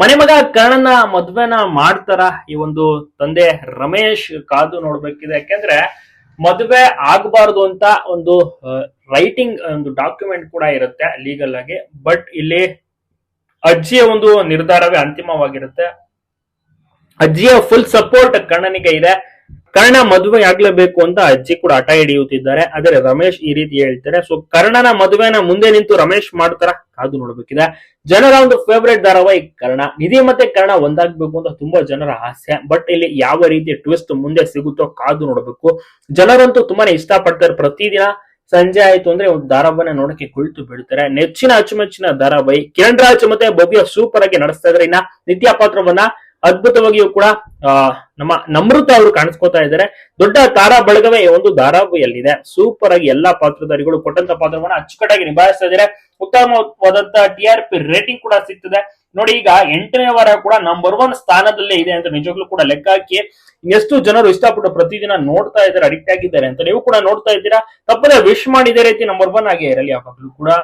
ಮನೆ ಮಗ ಕರ್ಣನ ಮದ್ವೆನ ಮಾಡ್ತಾರ ಈ ಒಂದು ತಂದೆ ರಮೇಶ್ ಕಾದು ನೋಡ್ಬೇಕಿದೆ. ಯಾಕೆಂದ್ರೆ ಮದುವೆ ಆಗಬಾರ್ದು ಅಂತ ಒಂದು ರೈಟಿಂಗ್ ಒಂದು ಡಾಕ್ಯುಮೆಂಟ್ ಕೂಡ ಇರುತ್ತೆ ಲೀಗಲ್ ಆಗಿ. ಬಟ್ ಇಲ್ಲಿ ಅಜ್ಜಿಯ ಒಂದು ನಿರ್ಧಾರವೇ ಅಂತಿಮವಾಗಿರುತ್ತೆ. ಅಜ್ಜಿಯ ಫುಲ್ ಸಪೋರ್ಟ್ ಕರ್ಣನಿಗೆ ಇದೆ. ಕರ್ಣ ಮದುವೆ ಆಗ್ಲೇಬೇಕು ಅಂತ ಅಜ್ಜಿ ಕೂಡ ಹಠ ಹಿಡಿಯುತ್ತಿದ್ದಾರೆ. ಆದರೆ ರಮೇಶ್ ಈ ರೀತಿ ಹೇಳ್ತಾರೆ. ಸೊ ಕರ್ಣನ ಮದುವೆನ ಮುಂದೆ ನಿಂತು ರಮೇಶ್ ಮಾಡ್ತಾರ? ಕಾದು ನೋಡ್ಬೇಕಿದೆ. ಜನರ ಒಂದು ಫೇವರೇಟ್ ಧಾರಾವಾಹಿ ಕರ್ಣ. ನಿಧಿ ಮತ್ತೆ ಕರ್ಣ ಒಂದಾಗ್ಬೇಕು ಅಂತ ತುಂಬಾ ಜನರ ಆಸೆ. ಬಟ್ ಇಲ್ಲಿ ಯಾವ ರೀತಿ ಟ್ವಿಸ್ಟ್ ಮುಂದೆ ಸಿಗುತ್ತೋ ಕಾದು ನೋಡಬೇಕು. ಜನರಂತೂ ತುಂಬಾನೇ ಇಷ್ಟಪಡ್ತಾರೆ. ಪ್ರತಿದಿನ ಸಂಜೆ ಆಯ್ತು ಅಂದ್ರೆ ಒಂದು ಧಾರಾವಾಹಿನ ನೋಡಕ್ಕೆ ಕುಳಿತು ಬಿಡ್ತಾರೆ ನೆಚ್ಚಿನ ಅಚ್ಚುಮೆಚ್ಚಿನ ಧಾರಾವಾಹಿ ಕಿರಣ್ ರಾಜ್ ಮತ್ತೆ ಭವ್ಯ ಸೂಪರ್ ಆಗಿ ನಡೆಸ್ತಾ ಇದ್ರೆ. ಇನ್ನ ನಿತ್ಯ ಪಾತ್ರವನ್ನ ಅದ್ಭುತವಾಗಿಯೂ ಕೂಡ ನಮ್ಮ ನಮೃತ ಅವರು ಕಾಣಿಸ್ಕೊತಾ ಇದ್ದಾರೆ. ದೊಡ್ಡ ತಾರಾ ಬಳಗವೇ ಒಂದು ಧಾರಾವಾಹಿಯಲ್ಲಿದೆ. ಸೂಪರ್ ಆಗಿ ಎಲ್ಲಾ ಪಾತ್ರಧಾರಿಗಳು ಕೊಟ್ಟಂತ ಪಾತ್ರವನ್ನ ಅಚ್ಚುಕಟ್ಟಾಗಿ ನಿಭಾಯಿಸ್ತಾ ಇದ್ದಾರೆ. ಉತ್ತಮವಾದಂತ ಟಿ ಆರ್ ಪಿ ರೇಟಿಂಗ್ ಕೂಡ ಸಿಗ್ತದೆ. ನೋಡಿ, ಈಗ ಎಂಟನೇ ವಾರ ಕೂಡ ನಂಬರ್ ಒನ್ ಸ್ಥಾನದಲ್ಲೇ ಇದೆ ಅಂತ ನಿಜವಾಗ್ಲೂ ಕೂಡ ಲೆಕ್ಕ ಹಾಕಿ ಎಷ್ಟು ಜನರು ಇಷ್ಟಪಟ್ಟು ಪ್ರತಿದಿನ ನೋಡ್ತಾ ಇದ್ದಾರೆ ಅಡಿಕ್ಟ್ ಆಗಿದ್ದಾರೆ ಅಂತ ನೀವು ಕೂಡ ನೋಡ್ತಾ ಇದ್ದೀರಾ? ತಪ್ಪದೆ ವಿಶ್ ಮಾಡಿದ ರೀತಿ ನಂಬರ್ ಒನ್ ಆಗಿ ಇರಲಿ ಯಾವಾಗಲೂ ಕೂಡ.